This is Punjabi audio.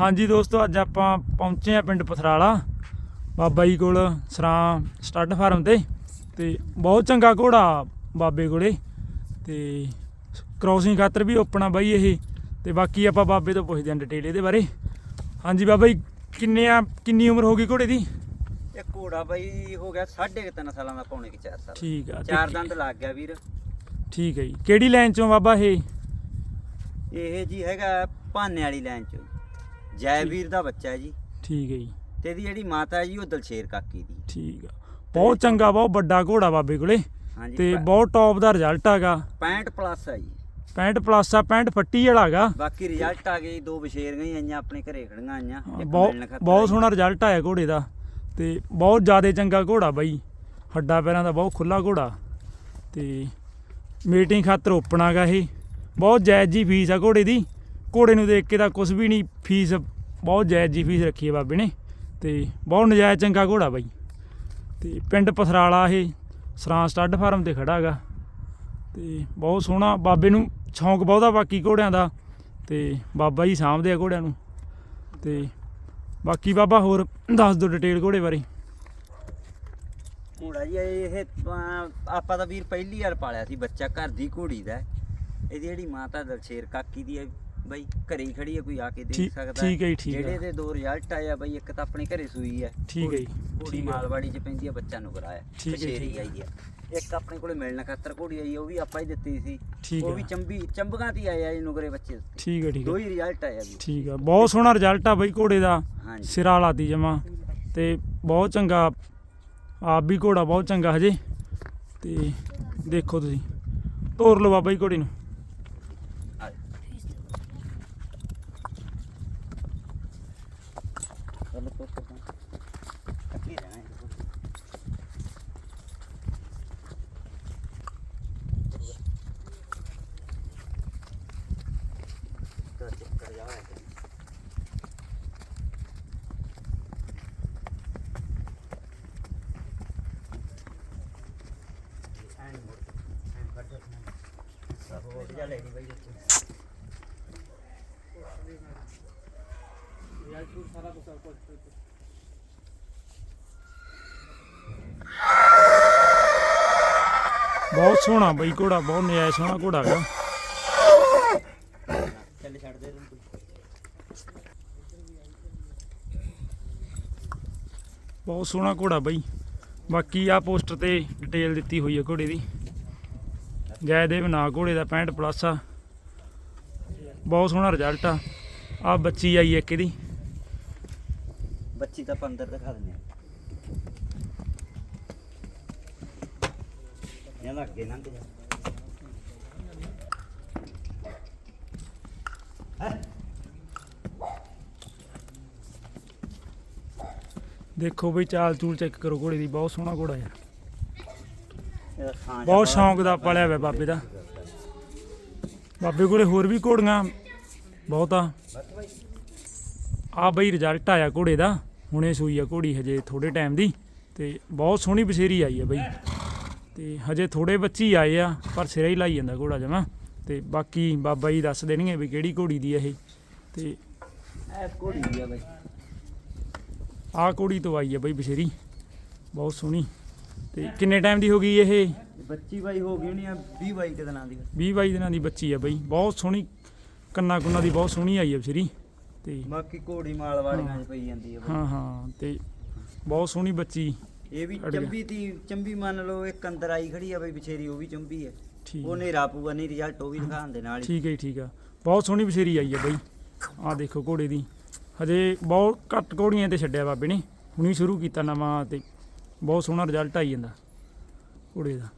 ਹਾਂਜੀ ਦੋਸਤੋ ਅੱਜ ਆਪਾਂ ਪਹੁੰਚੇ ਆ ਪਿੰਡ ਪਥਰਾਲਾ। ਬਾਬਾ ਜੀ ਕੋਲ ਸਰਾਂ ਸਟੱਡ ਫਾਰਮ ਤੇ। ਤੇ ਬਹੁਤ ਚੰਗਾ ਘੋੜਾ ਬਾਬੇ ਕੋਲੇ। ਤੇ ਕ੍ਰੋਸਿੰਗ ਖਾਤਰ ਵੀ ਓਪਨ ਆ ਬਾਈ ਇਹ। ਤੇ ਬਾਕੀ ਆਪਾਂ ਬਾਬੇ ਤੋਂ ਪੁੱਛਦੇ ਆਂ ਡਿਟੇਲ ਇਹਦੇ ਬਾਰੇ। ਹਾਂਜੀ ਬਾਬਾ ਜੀ ਕਿੰਨੇ ਆ ਕਿੰਨੀ ਉਮਰ ਹੋ ਗਈ ਘੋੜੇ ਦੀ? ਇਹ ਘੋੜਾ ਬਾਈ ਹੋ ਗਿਆ 3.5 ਸਾਲਾਂ ਦਾ ਪੌਣੇ ਕਿ 4 ਸਾਲ। ਠੀਕ ਆ ਚਾਰ ਦੰਦ ਲੱਗ ਗਿਆ ਵੀਰ। ਠੀਕ ਹੈ ਜੀ। ਕਿਹੜੀ ਲਾਈਨ ਚੋਂ ਬਾਬਾ ਇਹ? ਇਹ ਜੀ ਹੈਗਾ ਭਾਨੇ ਵਾਲੀ ਲਾਈਨ ਚੋਂ। ਜੈ ਵੀਰ ਦਾ ਬੱਚਾ ਹੈ ਜੀ। ਠੀਕ ਹੈ ਜੀ। ਤੇ ਇਹਦੀ ਜਿਹੜੀ ਮਾਤਾ ਹੈ ਜੀ ਉਹ ਦਲਸ਼ੇਰ ਕਾਕੀ ਦੀ ਠੀਕ ਆ। ਬਹੁਤ ਚੰਗਾ ਬਹੁਤ ਵੱਡਾ ਘੋੜਾ ਬਾਬੇ ਕੋਲੇ। ਹਾਂਜੀ ਤੇ ਬਹੁਤ ਟੌਪ ਦਾ ਰਿਜ਼ਲਟ ਹੈਗਾ। 65 ਪਲੱਸ ਹੈ ਜੀ। 65 ਪਲੱਸ ਆ 65 ਫੱਟੀ ਵਾਲਾ ਹੈਗਾ। ਬਾਕੀ ਰਿਜ਼ਲਟ ਆ ਗਏ ਦੋ ਬਸ਼ੇਰੀਆਂ ਹੀ ਆਈਆਂ ਆਪਣੇ ਘਰੇ ਖੜੀਆਂ ਆਈਆਂ ਬਹੁਤ ਬਹੁਤ। ਸੋਹਣਾ ਰਿਜ਼ਲਟ ਆਇਆ ਘੋੜੇ ਦਾ। ਤੇ ਬਹੁਤ ਜ਼ਿਆਦਾ ਚੰਗਾ ਘੋੜਾ ਬਾਈ। ਹੱਡਾ ਪੈਰਾਂ ਦਾ ਬਹੁਤ ਖੁੱਲਾ ਘੋੜਾ। ਤੇ ਮੀਟਿੰਗ ਖਾਤਰ ਓਪਨ ਆਗਾ ਇਹ। ਬਹੁਤ ਜਾਇਜ਼ ਜੀ ਫੀਸ ਆ ਘੋੜੇ ਦੀ। ਘੋੜੇ ਨੂੰ ਦੇਖ ਕੇ ਤਾਂ ਕੁਝ ਵੀ ਨਹੀਂ ਫੀਸ ਬਹੁਤ ਜਾਇਜ਼ ਜੀ ਫੀਸ ਰੱਖੀ ਹੈ ਬਾਬੇ ਨੇ ਤੇ ਬਹੁਤ ਨਜਾਇਜ਼ ਚੰਗਾ ਘੋੜਾ ਬਾਈ। ਤੇ ਪਿੰਡ ਪਥਰਾਲਾ ਇਹ ਸਰਾਂ ਸਟੱਡ ਫਾਰਮ ਤੇ ਖੜਾ ਹੈਗਾ। ਤੇ ਬਹੁਤ ਸੋਹਣਾ ਬਾਬੇ ਨੂੰ ਸ਼ੌਂਕ ਬਹੁਤਾ ਬਾਕੀ ਘੋੜਿਆਂ ਦਾ ਤੇ ਬਾਬਾ ਜੀ ਸਾਂਭਦੇ ਆ ਘੋੜਿਆਂ ਨੂੰ। ਤੇ ਬਾਕੀ ਬਾਬਾ ਹੋਰ ਦੱਸ ਦਿਓ ਡਿਟੇਲ ਘੋੜੇ ਬਾਰੇ। ਘੋੜਾ ਜੀ, ਇਹ ਆਪਾਂ ਤਾਂ ਵੀਰ ਪਹਿਲੀ ਵਾਰ ਪਾਲਿਆ ਸੀ, ਬੱਚਾ ਘਰ ਦੀ ਘੋੜੀ ਦਾ। ਇਹਦੀ ਜਿਹੜੀ ਮਾਤਾ ਦਲਸ਼ੇਰ ਕਾਕੀ ਦੀ ਹੈ ਬਈ ਘਰੇ ਹੀ ਖੜੀ ਹੈ ਕੋਈ ਆ ਕੇ ਦੇਖ ਠੀਕ- ਸਕਦਾ। ਠੀਕ ਹੈ ਜੀ, ਠੀਕ ਹੈ। ਜਿਹੜੇ ਦੇ ਦੋ ਰਿਜ਼ਲਟ ਆਏ ਆ ਬਈ ਇੱਕ ਤਾਂ ਆਪਣੇ ਘਰੇ ਸੂਈ ਹੈ ਠੀਕ ਹੈ ਜੀ, ਠੀਕ ਹੈ। ਮਾਲਵਾੜੀ ਚ ਪੈਂਦੀ ਹੈ ਬੱਚਾ ਨੂੰ ਕਰਾਇਆ ਠੀਕ ਹੈ, ਹੈ। ਆਈ ਹੈ ਇੱਕ ਆਪਣੇ ਕੋਲੇ ਮਿਲਣ ਖਾਤਰ ਘੋੜੀ ਆਈ ਹੈ, ਉਹ ਵੀ ਆਪਾਂ ਹੀ ਦਿੱਤੀ ਸੀ। ਠੀਕ ਉਹ ਹੈ। ਵੀ ਚੰਬੀ ਚੰਬਕਾਂ ਤੇ ਆਏ ਆ ਜੀ ਨੁਗਰੇ ਬੱਚੇ ਠੀਕ ਹੈ ਠੀਕ ਦੋ ਹੈ ਹੀ ਰਿਜ਼ਲਟ ਆਏ ਆ ਵੀ ਠੀਕ ਆ ਬਹੁਤ ਸੋਹਣਾ ਰਿਜ਼ਲਟ ਆ ਬਾਈ ਘੋੜੇ ਦਾ। ਹਾਂਜੀ। ਸਿਰਾ ਲਾਤੀ ਜਮਾ। ਤੇ ਬਹੁਤ ਚੰਗਾ। ਆਪ ਵੀ ਘੋੜਾ ਬਹੁਤ ਚੰਗਾ ਹਜੇ। ਤੇ ਦੇਖੋ ਤੁਸੀਂ। ਤੋਰ ਲਓ ਬਾਬਾ ਜੀ ਘੋੜੇ ਨੂੰ ਆ ਜਾਓ। ਚਲੋ ਤੋਂ ਤੋਂ ਕੱਟੀ ਰਹਿਣਾ ਇਹ ਘੋੜੀ। ਤਾਂ ਚੱਕਰ ਜਾ ਹੈ ਐਂਡ ਮੋੜ ਬਹੁਤ ਸੋਹਣਾ ਬਈ ਘੋੜਾ, ਬਹੁਤ ਨਜਾਇਜ਼ ਸੋਹਣਾ ਘੋੜਾ ਹੈਗਾ। ਚੱਲ ਛੱਡ ਦੇ ਰੂੰ ਬਹੁਤ ਸੋਹਣਾ ਘੋੜਾ ਬਾਈ। ਬਾਕੀ ਆ ਪੋਸਟਰ ਤੇ ਡਿਟੇਲ ਦਿੱਤੀ ਹੋਈ ਹੈ ਘੋੜੇ ਦੀ। ਜੈਦੇਵ ਨਾ ਘੋੜੇ ਦਾ 65 ਪਲੱਸ ਆ। ਬਹੁਤ ਸੋਹਣਾ ਰਿਜ਼ਲਟ ਆ। ਆ ਬੱਚੀ ਆਈ ਇੱਕ ਇਹਦੀ। ਬੱਚੀ ਤਾਂ ਆਪਾਂ ਅੰਦਰ ਦਿਖਾ ਦਿੰਦੇ ਆ ਇਹਨਾਂ ਅੱਗੇ ਲੰਘ ਜਾ। ਹੈਂ? ਦੇਖੋ ਬਈ ਚਾਲ ਚੂਲ ਚੈੱਕ ਕਰੋ ਘੋੜੇ ਦੀ ਬਹੁਤ ਸੋਹਣਾ ਘੋੜਾ ਯਾਰ। ਇਹਦਾ ਥਾਂ ਬਹੁਤ ਸ਼ੌਂਕ ਦਾ ਪਲਿਆ ਹੋਇਆ ਬਾਬੇ ਦਾ। ਬਾਬੇ ਕੋਲੇ ਹੋਰ ਵੀ ਘੋੜੀਆਂ ਬਹੁਤ ਆ। ਆ ਬਈ ਰਿਜ਼ਲਟ ਆਇਆ ਘੋੜੇ ਦਾ। ਹੁਣੇ ਸੂਈ ਆ ਘੋੜੀ ਹਜੇ ਥੋੜੇ ਟਾਈਮ ਦੀ ਤੇ ਬਹੁਤ ਸੋਹਣੀ ਬਸੇਰੀ ਆਈ ਆ ਬਈ। ਤੇ ਹਜੇ ਥੋੜੇ ਬੱਚੀ ਆਏ ਆ ਪਰ ਸਿਰੇ ਹੀ ਲਾਈ ਜਾਂਦਾ ਘੋੜਾ ਜਮਾ। ਤੇ ਬਾਕੀ ਬਾਬਾ ਜੀ ਦੱਸ ਦੇਣਗੇ ਵੀ ਕਿਹੜੀ ਘੋੜੀ ਦੀ ਆ ਇਹ। ਤੇ ਇਹ ਕੋੜੀ ਆ ਬਾਈ। ਆਹ ਘੋੜੀ ਤੋਂ ਆਈ ਆ ਬਈ ਬਸੇਰੀ। ਬਹੁਤ ਸੋਹਣੀ। ਤੇ ਕਿੰਨੇ ਟਾਈਮ ਦੀ ਹੋ ਗਈ ਇਹ? ਬੱਚੀ ਬਾਈ ਹੋ ਗਈ ਹੋਣੀ ਆ 20 ਬਾਈ ਦਿਨਾਂ ਦੀ। 20 22 ਦਿਨਾਂ ਦੀ ਬੱਚੀ ਆ ਬਈ। ਬਹੁਤ ਸੋਹਣੀ ਕੰਨਾ ਕੁੰਨਾ ਦੀ ਬਹੁਤ ਸੋਹਣੀ ਆਈ ਆ ਬਸੇਰੀ। ਤੇ ਬਾਕੀ ਘੋੜੀ ਮਾਲ ਵਾੜੀਆਂ 'ਚ ਪਈ ਜਾਂਦੀ ਆ ਬਾਈ। ਹਾਂ ਹਾਂ ਤੇ ਬਹੁਤ ਸੋਹਣੀ ਬੱਚੀ ਇਹ ਵੀ ਅੜ ਗਿਆ। ਚੰਬੀ ਤੀ ਚੰਬੀ ਮੰਨ ਲਓ ਇੱਕ ਅੰਦਰ ਆਈ ਖੜੀ ਆ ਬਾਈ ਵਿਚੇਰੀ ਉਹ ਵੀ ਚੰਬੀ ਹੈ ਠੀਕ। ਉਹ ਨੇਰਾ ਪੂਆ ਨਹੀਂ ਰਿਜ਼ਲਟ ਉਹ ਵੀ ਦਿਖਾਉਣ ਦੇ ਨਾਲ ਹੀ। ਠੀਕ ਹੈ ਜੀ, ਠੀਕ ਆ। ਬਹੁਤ ਸੋਹਣੀ ਬਸੇਰੀ ਆਈ ਆ ਬਈ। ਆਹ ਦੇਖੋ ਘੋੜੇ ਦੀ। ਹਜੇ ਬਹੁਤ ਘੱਟ ਘੋੜੀਆਂ ਤੇ ਛੱਡਿਆ ਬਾਬੇ ਨੇ। ਹੁਣੀ ਸ਼ੁਰੂ ਕੀਤਾ ਨਵਾਂ ਤੇ ਬਹੁਤ ਸੋਹਣਾ ਰਿਜ਼ਲਟ ਆਈ ਜਾਂਦਾ ਘੋੜੇ ਦਾ।